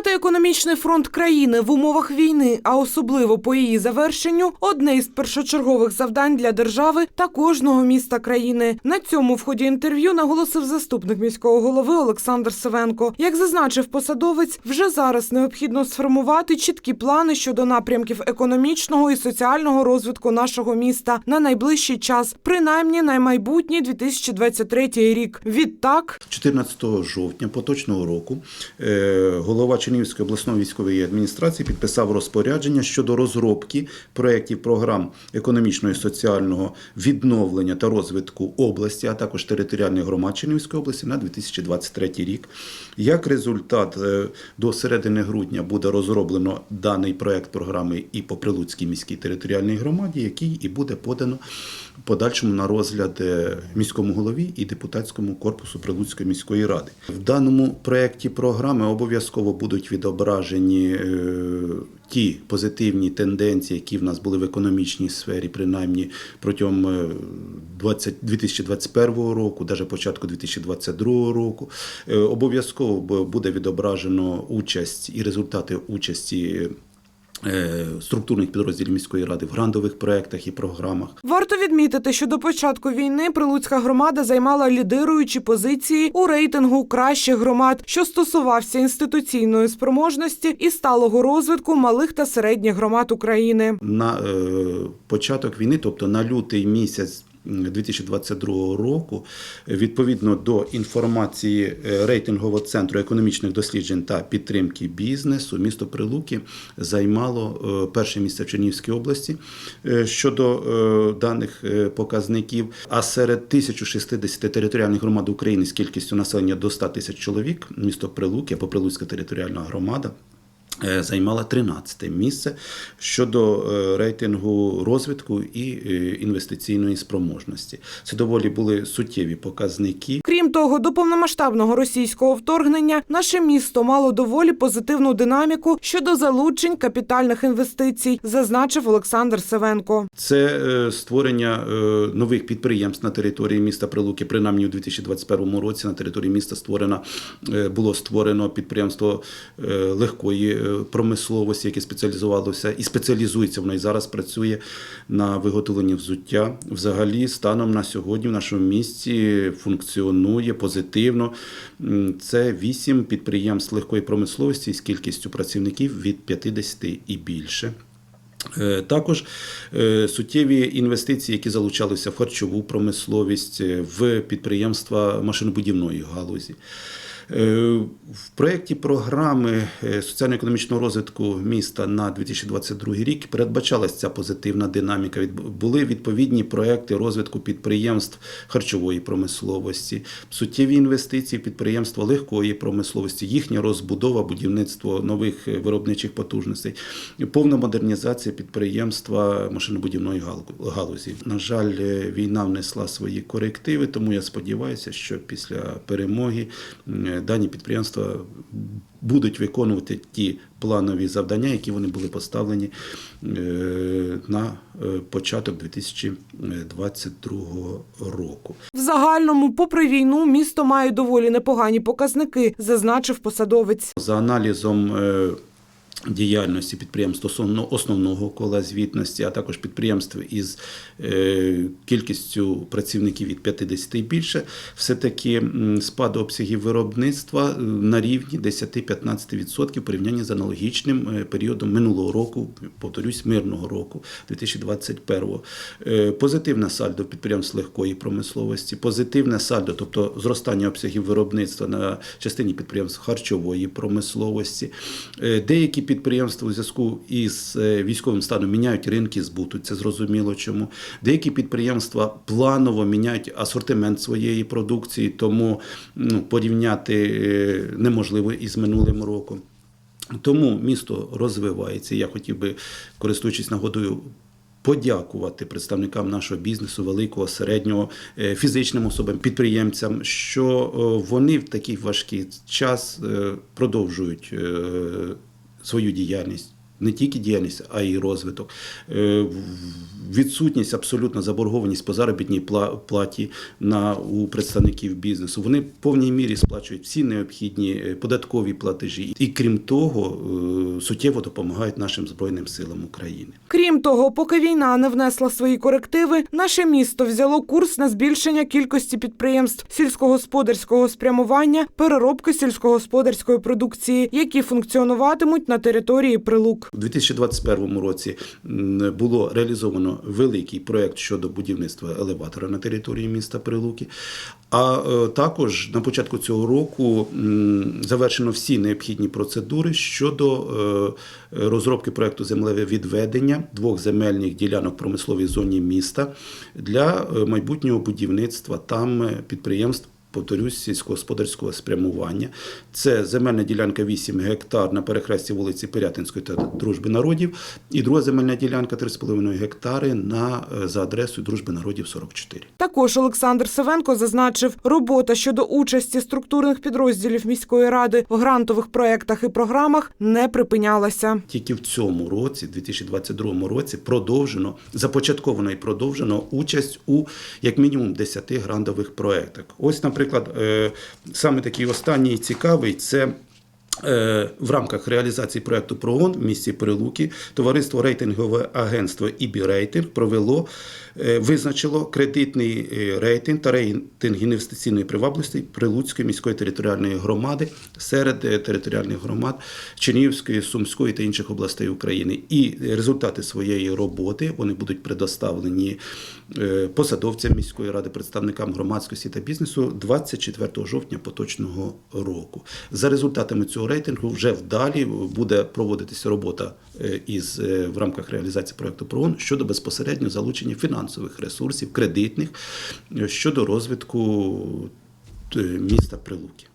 Тримати економічний фронт країни в умовах війни, а особливо по її завершенню, одне із першочергових завдань для держави та кожного міста країни. На цьому в ході інтерв'ю наголосив заступник міського голови Олександр Савенко. Як зазначив посадовець, вже зараз необхідно сформувати чіткі плани щодо напрямків економічного і соціального розвитку нашого міста на найближчий час, принаймні на майбутній 2023 рік. Відтак 14 жовтня поточного року е, голова Чернігівської обласної військової адміністрації підписав розпорядження щодо розробки проєктів програм економічного і соціального відновлення та розвитку області, а також територіальних громад Чернігівської області на 2023 рік. Як результат, е, до середини грудня буде розроблено даний проєкт програми і по Прилуцькій міській територіальній громаді, який і буде подано подальшому на розгляд е, міському голові і депутатському корпусу Прилуцької міської ради. В даному проєкті програми обов'язково будуть відображені е, ті позитивні тенденції, які в нас були в економічній сфері, принаймні протягом е, 20 2021 року, навіть початку 2022 року. Е, Обов'язково буде відображено участь і результати участі. Е, Структурних підрозділів міської ради в грандових проєктах і програмах. Варто відмітити, що до початку війни Прилуцька громада займала лідируючі позиції у рейтингу кращих громад, що стосувався інституційної спроможності і сталого розвитку малих та середніх громад України. на е, початок війни, тобто на лютий місяць. М, 2022 року, відповідно до інформації е, рейтингового центру економічних досліджень та підтримки бізнесу, місто Прилуки займало е, перше місце в Чернігівській області е, щодо даних показників. А серед 1060 територіальних громад України з кількістю населення до 100 тисяч чоловік, місто Прилуки або Прилуцька територіальна громада займала 13 місце щодо е, рейтингу розвитку і е, інвестиційної спроможності. Це доволі були суттєві показники. Крім того, до повномасштабного російського вторгнення наше місто мало доволі позитивну динаміку щодо залучень капітальних інвестицій, зазначив Олександр Савенко. Це е, створення е, нових підприємств на території міста Прилуки. Принаймні у 2021 році на території міста створено е, було створено підприємство е, легкої е, промисловості, яке спеціалізувалося і спеціалізується. Воно і зараз працює на виготовленні взуття. Взагалі, станом на сьогодні в нашому місті функціонує позитивно. Це вісім підприємств легкої промисловості з кількістю працівників від 50 і більше. Е, Також е, суттєві інвестиції, які залучалися в харчову промисловість, е, в підприємства машинобудівної галузі. Е, В проєкті програми е, соціально-економічного розвитку міста на 2022 рік передбачалася ця позитивна динаміка. Були відповідні проекти розвитку підприємств харчової промисловості, суттєві інвестиції в підприємства легкої промисловості, їхня розбудова, будівництво нових е, виробничих потужностей, повна модернізація підприємства машинобудівної гал- галузі. На жаль, війна внесла свої корективи, тому я сподіваюся, що після перемоги дані підприємства будуть виконувати ті планові завдання, які вони були поставлені е, на е, початок 2022 року. В загальному, попри війну, місто має доволі непогані показники, зазначив посадовець. За аналізом е, діяльності підприємств основно- основного кола звітності, а також підприємств із е, кількістю працівників від 50 і більше, все-таки спад обсягів виробництва е, на рівні 10-15% в порівнянні з аналогічним е, періодом минулого року, повторюсь, мирного року 2021. Е, Позитивне сальдо підприємств легкої промисловості, позитивне сальдо, тобто зростання обсягів виробництва на частині підприємств харчової промисловості. Деякі підприємства у зв'язку із е, військовим станом міняють ринки збуту, це зрозуміло чому. Деякі підприємства планово міняють асортимент своєї продукції, тому ну, порівняти е, неможливо із минулим роком. Тому місто розвивається. Я хотів би, користуючись нагодою, подякувати представникам нашого бізнесу, великого, середнього, е, фізичним особам, підприємцям, що вони в такий важкий час продовжують свою діяльність. Не тільки діяльність, а й розвиток. Відсутність абсолютно заборгованість по заробітній пла- платі на у представників бізнесу. Вони в повній мірі сплачують всі необхідні е, податкові платежі, і крім того, е, суттєво допомагають нашим збройним силам України. Крім того, поки війна не внесла свої корективи, наше місто взяло курс на збільшення кількості підприємств сільськогосподарського спрямування, переробки сільськогосподарської продукції, які функціонуватимуть на території прилук. У 2021 році було реалізовано великий проект щодо будівництва елеватора на території міста Прилуки. А е, також на початку цього року завершено всі необхідні процедури щодо е, розробки проекту землеве відведення двох земельних ділянок в промисловій зоні міста для е, майбутнього будівництва там підприємств. Повторюсь, сільськогосподарського спрямування. Це земельна ділянка 8 гектар на перехресті вулиці Пирятинської та Дружби народів. І друга земельна ділянка 3,5 гектари на, е, за адресою Дружби народів 44. Також Олександр Савенко зазначив, робота щодо участі структурних підрозділів міської ради в грантових проектах і програмах не припинялася. Тільки в цьому році, 2022 році, продовжено, започатковано і продовжено участь у як мінімум 10 грантових проектах. Ось, наприклад, е, саме такий останній цікавий це. Е, В рамках реалізації проекту ПРООН в місті Прилуки товариство рейтингове агентство «ІБІ Рейтинг провело, е, визначило кредитний е, рейтинг та рейтинг інвестиційної привабливості Прилуцької міської територіальної громади серед територіальних громад Чернігівської, Сумської та інших областей України. І результати своєї роботи вони будуть предоставлені посадовцям міської ради, представникам громадськості та бізнесу 24 жовтня поточного року. За результатами цього рейтингу вже вдалі буде проводитися робота е, із е, в рамках реалізації проекту ПРООН щодо безпосередньо залучення фінансових ресурсів, кредитних е, щодо розвитку міста Прилуки.